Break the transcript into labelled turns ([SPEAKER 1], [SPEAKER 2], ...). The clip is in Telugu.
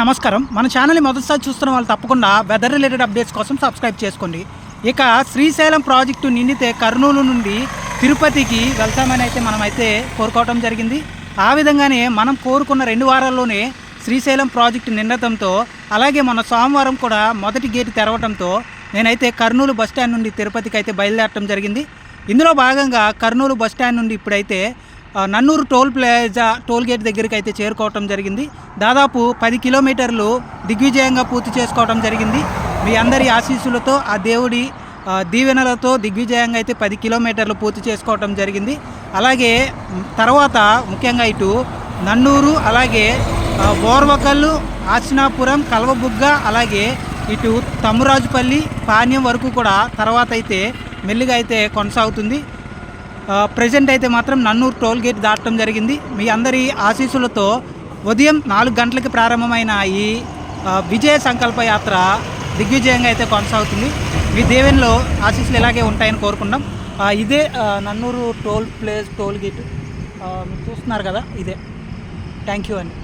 [SPEAKER 1] నమస్కారం. మన ఛానల్ని మొదటిసారి చూస్తున్న వాళ్ళు తప్పకుండా వెదర్ రిలేటెడ్ అప్డేట్స్ కోసం సబ్స్క్రైబ్ చేసుకోండి. ఇక శ్రీశైలం ప్రాజెక్టు నిండితే కర్నూలు నుండి తిరుపతికి వెళ్తామని అయితే మనమైతే కోరుకోవటం జరిగింది. ఆ విధంగానే మనం కోరుకున్న రెండు వారాల్లోనే శ్రీశైలం ప్రాజెక్టు నిండటంతో అలాగే మన సోమవారం కూడా మొదటి గేటు తెరవడంతో నేనైతే కర్నూలు బస్ స్టాండ్ నుండి తిరుపతికి అయితే బయలుదేరటం జరిగింది. ఇందులో భాగంగా కర్నూలు బస్ స్టాండ్ నుండి ఇప్పుడైతే Nannur toll plaza toll gate దగ్గరికి అయితే చేరుకోవటం జరిగింది. దాదాపు పది కిలోమీటర్లు దిగ్విజయంగా పూర్తి చేసుకోవడం జరిగింది. మీ అందరి ఆశీస్సులతో ఆ దేవుడి దీవెనలతో దిగ్విజయంగా అయితే పది కిలోమీటర్లు పూర్తి చేసుకోవటం జరిగింది. అలాగే తర్వాత ముఖ్యంగా ఇటు నన్నూరు అలాగే బోర్వకల్లు ఆచనాపురం కల్వబుగ్గ అలాగే ఇటు తమ్మురాజుపల్లి పాణ్యం వరకు కూడా తర్వాత అయితే మెల్లిగా అయితే కొనసాగుతుంది. ప్రజెంట్ అయితే మాత్రం నన్నూరు టోల్ గేట్ దాటడం జరిగింది. మీ అందరి ఆశీస్సులతో ఉదయం నాలుగు గంటలకి ప్రారంభమైన ఈ విజయ సంకల్ప యాత్ర దిగ్విజయంగా అయితే కొనసాగుతుంది. మీ దేవెన్లో ఆశీస్సులు ఇలాగే ఉంటాయని కోరుకుందాం ఇదే Nannur toll place toll gate మీరు చూస్తున్నారు కదా ఇదే. థ్యాంక్ యూ అండి.